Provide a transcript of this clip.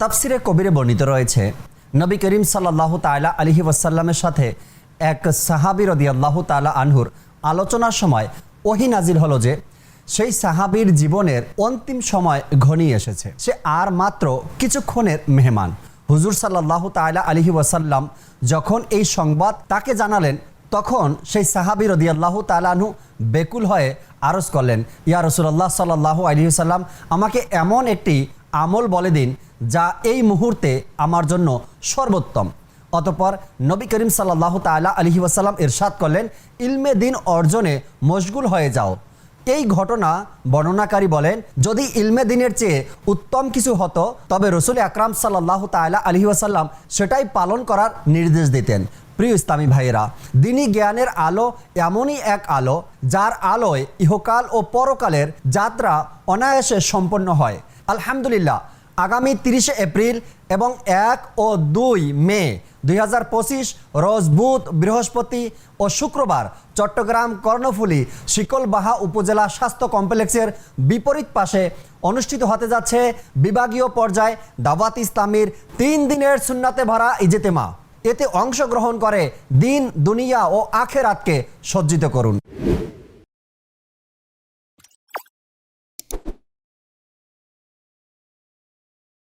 তাফসিরে কবিরে বর্ণিত রয়েছে, নবী করিম সাল্লাহ তালা আলহি ওয়াসাল্লামের সাথে এক সাহাবি রদি আল্লাহ তালা আনহুর আলোচনার সময় ওহি নাজিল হলো যে, সেই সাহাবির জীবনের অন্তিম সময় ঘনিয়ে এসেছে। সে আর মাত্র কিছুক্ষণের মেহমান। হুজুর সাল্লাহ তালা আলহি ওয়াসাল্লাম যখন এই সংবাদ তাকে জানালেন, তখন সেই সাহাবি রদি আল্লাহ তালানহু বেকুল হয়ে আরজ করলেন, ইয়া রসুল্লাহ সাল্লাহ আলহিসাল্লাম আমাকে এমন একটি আমল বলে দিন যা এই মুহূর্তে আমার জন্য সর্বোত্তম। অতপর নবী করিম সাল্লাহ তালা আলহি ওয়াসাল্লাম ইরশাদ করলেন, ইলমে দিন অর্জনে মশগুল হয়ে যাও। এই ঘটনা বর্ণনাকারী বলেন, যদি ইলমে দিনের চেয়ে উত্তম কিছু হতো, তবে রসুল আকরাম সাল্লাহ তালা আলহি ওয়াসাল্লাম সেটাই পালন করার নির্দেশ দিতেন। প্রিয় ইসলামী ভাইয়েরা, দিনী জ্ঞানের আলো এমনই এক আলো, যার আলোয় ইহকাল ও পরকালের যাত্রা অনায়াসে সম্পন্ন হয়। আলহামদুলিল্লাহ আগামী তিরিশে এপ্রিল এবং এক ও দুই মে দুই হাজার পঁচিশ রোজ বুধ, বৃহস্পতি ও শুক্রবার চট্টগ্রাম কর্ণফুলী শিকলবাহা উপজেলা স্বাস্থ্য কমপ্লেক্সের বিপরীত পাশে অনুষ্ঠিত হতে যাচ্ছে বিভাগীয় পর্যায়ে দাওয়াত ইসলামীর তিন দিনের সুন্নাতে ভরা ইজেতেমা। এতে অংশগ্রহণ করে দিন, দুনিয়া ও আখেরাতকে সজ্জিত করুন।